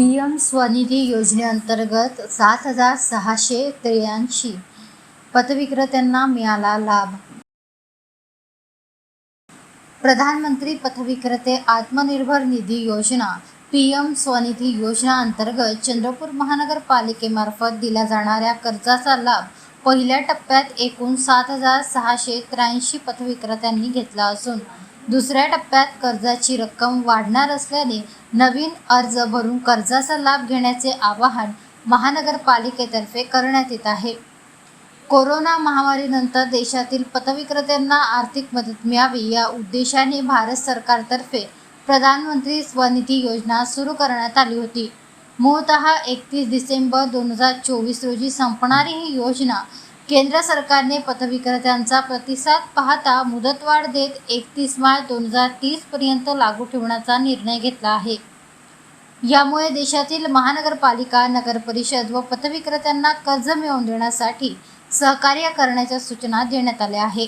P M Svanidhi योजनेअंतर्गत सात हजार सहाशे त्र्याऐंशी पथविक्रेत्यांना मिळाला लाभ. प्रधानमंत्री पथविक्रेते आत्मनिर्भर निधी योजना पी एम स्वनिधी योजना अंतर्गत चंद्रपूर महानगरपालिकेमार्फत दिल्या जाणाऱ्या कर्जाचा लाभ पहिल्या टप्प्यात एकूण सात हजार सहाशे त्र्याऐंशी पथविक्रेत्यांनी घेतला असून दुसऱ्या टप्प्यात कर्जाची रक्कम वाढणार असल्याने नवीन अर्ज भरून कर्जाचा लाभ घेण्याचे आवाहन महानगरपालिकेतर्फे करण्यात येत आहे. कोरोना महामारीनंतर देशातील पथविक्रेत्यांना आर्थिक मदत मिळावी या उद्देशाने भारत सरकारतर्फे प्रधानमंत्री स्वनिधी योजना सुरू करण्यात आली होती. मूळतः एकतीस डिसेंबर दोन हजार चोवीस रोजी संपणारी ही योजना केंद्र सरकारने पथविक्रेत्यांचा प्रतिसाद पाहता मुदतवाढ देत एकतीस मार्च दोन हजार तीसपर्यंत लागू ठेवण्याचा निर्णय घेतला आहे. यामुळे देशातील महानगरपालिका नगरपरिषद व पथविक्रेत्यांना कर्ज मिळवून देण्यासाठी सहकार्य करण्याच्या सूचना देण्यात आल्या आहे